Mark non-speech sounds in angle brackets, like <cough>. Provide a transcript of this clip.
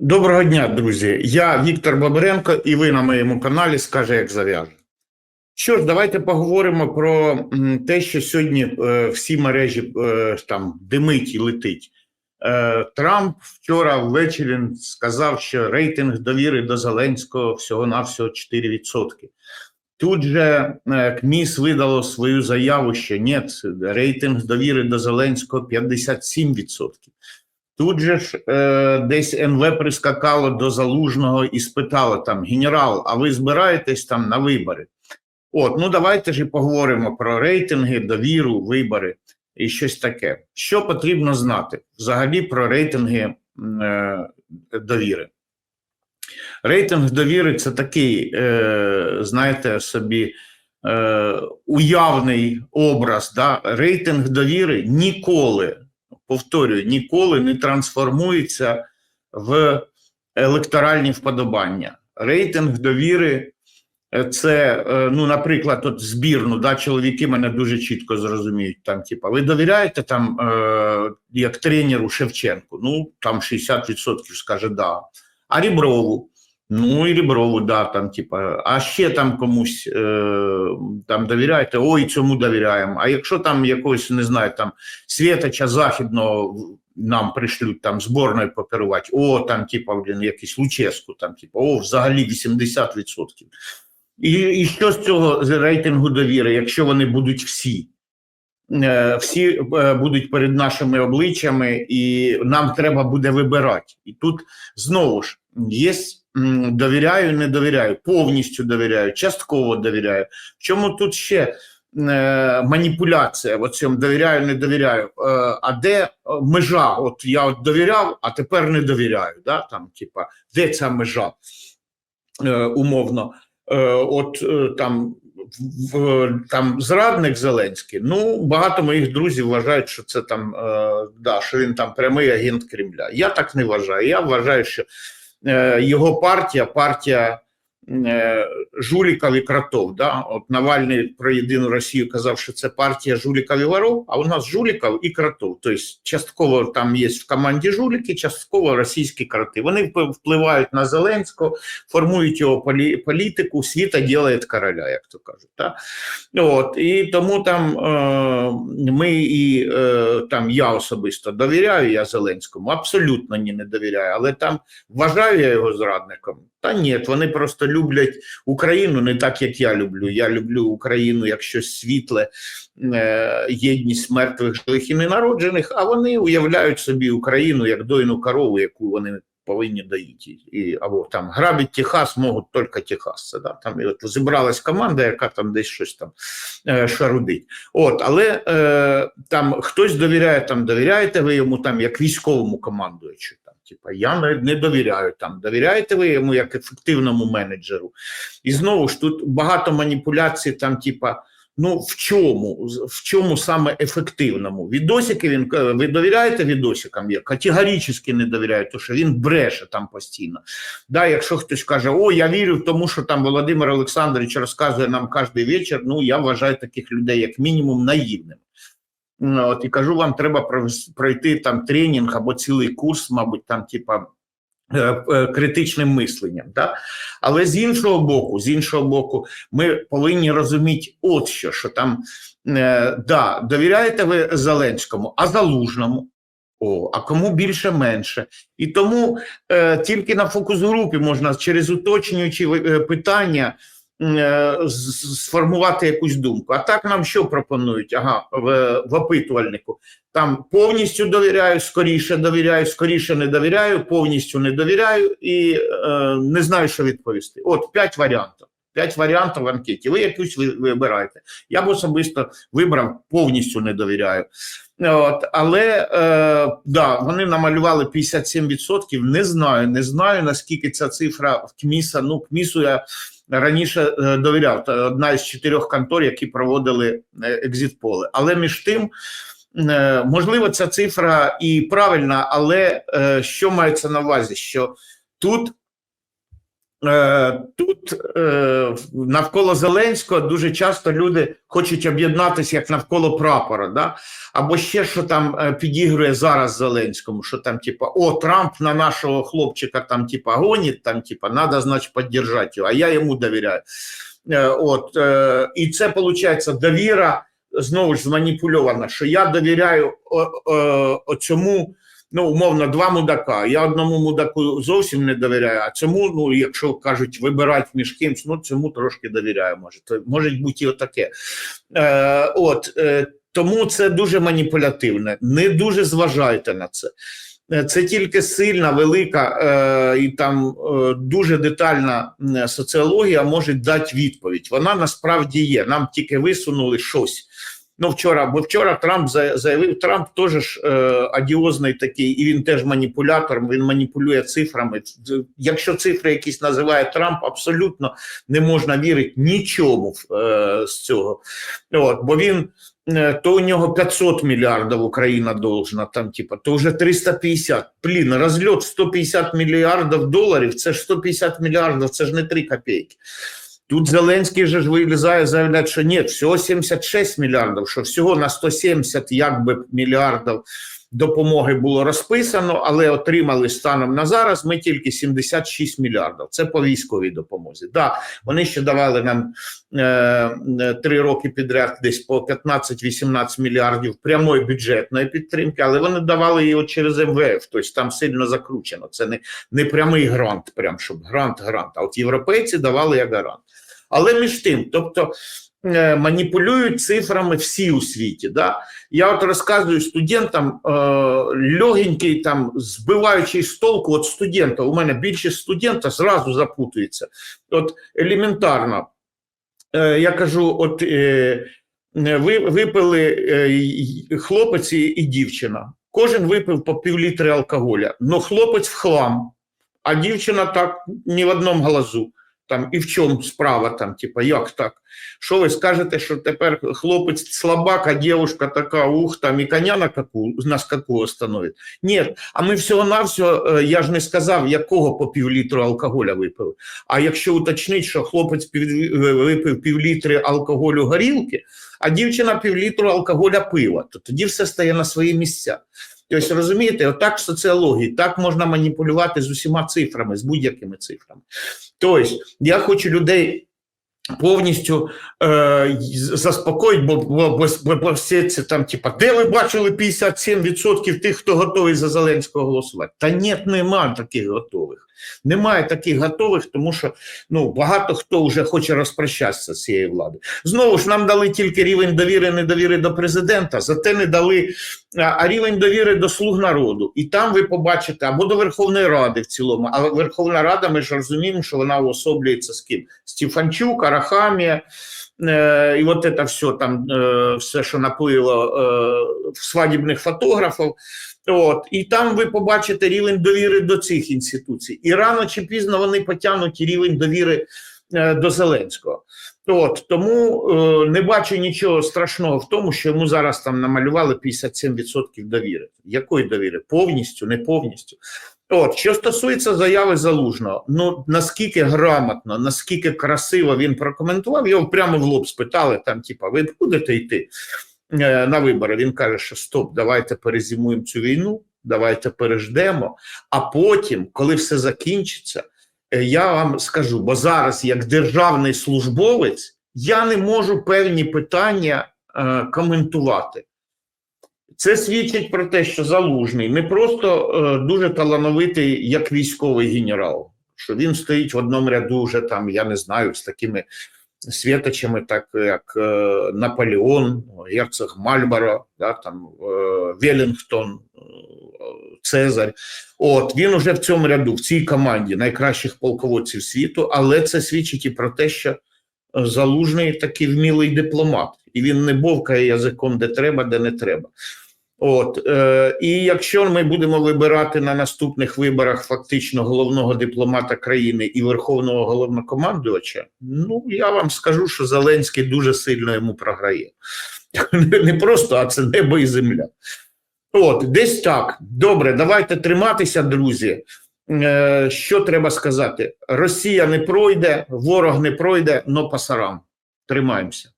Доброго дня, друзі. Я Віктор Бабиренко, і ви на моєму каналі скаже, як зав'яже. Що ж, давайте поговоримо про те, що сьогодні е, всі мережі е, там димить і летить. Е, Трамп вчора ввечері сказав, що рейтинг довіри до Зеленського всього-навсього 4%. Тут же е, КМІС видало свою заяву, що ні, рейтинг довіри до Зеленського 57%. Тут же ж е, десь НВ прискакало до залужного і спитало там: генерал, а ви збираєтесь там на вибори? От, ну давайте ж і поговоримо про рейтинги, довіру, вибори і щось таке. Що потрібно знати взагалі про рейтинги е, довіри? Рейтинг довіри це такий, е, знаєте, собі е, уявний образ. Да? Рейтинг довіри ніколи повторюю, ніколи не трансформується в електоральні вподобання. Рейтинг довіри е, це, е, ну, наприклад, от збірну, да, чоловіки мене дуже чітко зрозуміють. Там, типа, ви довіряєте там, е, як тренеру Шевченку? Ну, там 60% скаже да. А Ріброву. Ну і Ріброву, да, там, типа, а ще там комусь е, там довіряєте, ой, цьому довіряємо. А якщо там якогось, не знаю, там Світоча Західного нам пришлють там зборною покерувати, о, там, типа, блін, якийсь Луческу, там, типа, о, взагалі 80%. І, і що з цього з рейтингу довіри, якщо вони будуть всі? Е, Всі е, будуть перед нашими обличчями, і нам треба буде вибирати. І тут знову ж є довіряю, не довіряю, повністю довіряю, частково довіряю. В чому тут ще е, маніпуляція? В цьому довіряю, не довіряю. Е, а де е, межа? От я от довіряв, а тепер не довіряю. Да? Там, типа, де ця межа е, умовно? Е, от е, там. В, там зрадник Зеленський. Ну багато моїх друзів вважають, що це там е, да, що він там прямий агент Кремля. Я так не вважаю. Я вважаю, що його партія, партія е, жуліків і кротов. Да? От Навальний про єдину Росію казав, що це партія жуліків і воров, а у нас жуліків і кротов. Тобто, частково там є в команді жуліки, частково російські кроти. Вони впливають на Зеленського, формують його полі- політику, світа ділає короля, як то кажуть. Да? От, і тому там е, ми і е, там я особисто довіряю я Зеленському, абсолютно ні не довіряю, але там вважаю я його зрадником. Та ні, вони просто люблять Україну не так, як я люблю. Я люблю Україну як щось світле, е, єдність мертвих, живих і ненароджених, а вони уявляють собі Україну як дойну корову, яку вони повинні доїти. І, або там грабить Техас можуть тільки техасці. Да? Там і от зібралась команда, яка там десь щось там е, шарудить. От, але е, там хтось довіряє, там довіряєте ви йому там як військовому командуючу. Типа, я не, не довіряю там. Довіряєте ви йому як ефективному менеджеру? І знову ж тут багато маніпуляцій, там, типа. Ну, в чому? В чому саме ефективному? Відосики він е, ви довіряєте відосикам? Я категорично не довіряю, тому що він бреше там постійно. Да, якщо хтось каже, о, я вірю в тому, що там Володимир Олександрович розказує нам кожен вечір, ну я вважаю таких людей як мінімум наївними. Ну, От, і кажу, вам треба пройти там тренінг або цілий курс, мабуть, там, типа. е, е, Критичним мисленням, да? але з іншого боку, з іншого боку, ми повинні розуміти, от що, що там е, да, довіряєте ви Зеленському, а залужному. О, а кому більше менше. І тому е, тільки на фокус-групі можна через уточнюючі е, питання е, сформувати якусь думку. А так нам що пропонують? Ага, в, в опитувальнику. Там повністю довіряю, скоріше довіряю, скоріше не довіряю, повністю не довіряю і е, не знаю, що відповісти. От п'ять варіантів. П'ять варіантів в анкеті. Ви якусь вибираєте. Я б особисто вибрав повністю не довіряю. От, але е, да, вони намалювали 57%. Не знаю, не знаю наскільки ця цифра в КМІСа. Ну, КМІСу я раніше е, довіряв. Це одна із чотирьох контор, які проводили е, екзит-поли. Але між тим, е, можливо, ця цифра і правильна, але що мається на увазі? Що тут Тут е, навколо Зеленського дуже часто люди хочуть об'єднатися як навколо прапора, да? або ще що там е, підігрує зараз Зеленському, що там, типа, о, Трамп на нашого хлопчика там, типа, гонить, там, типа, надо, значить, підтримати його, а я йому довіряю. Е, От, е, і це виходить довіра знову ж зманіпульована, що я довіряю о- о- оцьому ну, умовно, два мудака. Я одному мудаку зовсім не довіряю, а цьому, ну, якщо кажуть, вибирати між кимсь, ну цьому трошки довіряю. Може, то може бути і отаке. Е, от, е, тому це дуже маніпулятивне. Не дуже зважайте на це. Е, Це тільки сильна, велика е, і там е, дуже детальна соціологія може дати відповідь. Вона насправді є. Нам тільки висунули щось. Ну, вчора, бо вчора Трамп заявив, Трамп теж е, адіозний такий, і він теж маніпулятор, він маніпулює цифрами. Якщо цифри якісь називає Трамп, абсолютно не можна вірити нічому е, з цього. От, бо він е, то у нього 500 мільярдів Україна должна, там, типа, то вже 350. Блін, розльот 150 мільярдів доларів, це ж 150 мільярдів, це ж не 3 копійки. Тут Зеленський же вилізає, заявляє, що ні, всього 76 мільярдів, що всього на 170 якби мільярдів допомоги було розписано, але отримали станом на зараз ми тільки 76 мільярдів. Це по військовій допомозі. Да, вони ще давали нам е, е, три роки підряд десь по 15-18 мільярдів прямої бюджетної підтримки, але вони давали його через МВФ, тобто там сильно закручено. Це не, не прямий грант, прям щоб грант-грант. А от європейці давали як гарант. Але між тим, тобто е, маніпулюють цифрами всі у світі. Да? Я от розказую студентам е, легенький, там, збиваючий з толку от студента. У мене більшість студента зразу запутується. От елементарно, е, я кажу, от е, ви випили е, хлопець і, дівчина. Кожен випив по півлітри алкоголя. Ну, хлопець в хлам, а дівчина так ні в одному глазу. Там і в чому справа там, типа, як так? Що ви скажете, що тепер хлопець слабак, а дівчинка така, ух, там і коня на каку, на скаку остановить? Ні, а ми всього-навсього, е, я ж не сказав, якого по півлітру алкоголя випили. А якщо уточнити, що хлопець пів, випив півлітри алкоголю горілки, а дівчина півлітру алкоголя пива, то тоді все стає на свої місця. Тобто, розумієте, отак в соціології, так можна маніпулювати з усіма цифрами, з будь-якими цифрами. Тобто, я хочу людей повністю е, заспокоїть, бо, бо, бо, бо, всі це там, типа, де ви бачили 57% тих, хто готовий за Зеленського голосувати? Та ні, нема таких готових. Немає таких готових, тому що ну, багато хто вже хоче розпрощатися з цією владою. Знову ж нам дали тільки рівень довіри, недовіри до президента, зате не дали а, рівень довіри до слуг народу. І там ви побачите або до Верховної Ради в цілому. А Верховна Рада, ми ж розуміємо, що вона уособлюється з ким? Стефанчук, Арахамія. Е, і от це все там, е, все, що наплило е, свадібних фотографів. От, і там ви побачите рівень довіри до цих інституцій. І рано чи пізно вони потягнуть рівень довіри е, до Зеленського. От, тому е, не бачу нічого страшного в тому, що йому зараз там намалювали 57% довіри. Якої довіри? Повністю, не повністю. От, що стосується заяви залужного, ну наскільки грамотно, наскільки красиво він прокоментував, його прямо в лоб спитали: там, типа, ви будете йти на вибори? Він каже, що стоп, давайте перезимуємо цю війну, давайте переждемо. А потім, коли все закінчиться, е, я вам скажу, бо зараз, як державний службовець, я не можу певні питання е, коментувати. Це свідчить про те, що залужний не просто е, дуже талановитий як військовий генерал, що він стоїть в одному ряду вже там, я не знаю, з такими святочами, так як е, Наполеон, герцог Мальборо, да, там, е, Велінгтон, е, Цезарь. От він уже в цьому ряду, в цій команді найкращих полководців світу, але це свідчить і про те, що залужний такий вмілий дипломат, і він не бовкає язиком, де треба, де не треба. От е, і якщо ми будемо вибирати на наступних виборах фактично головного дипломата країни і верховного головнокомандувача, ну я вам скажу, що Зеленський дуже сильно йому програє. <laughs> Не просто, а це небо і земля. От, десь так. Добре, давайте триматися, друзі. е, що треба сказати? Росія не пройде, ворог не пройде, но пасарам. Тримаємося.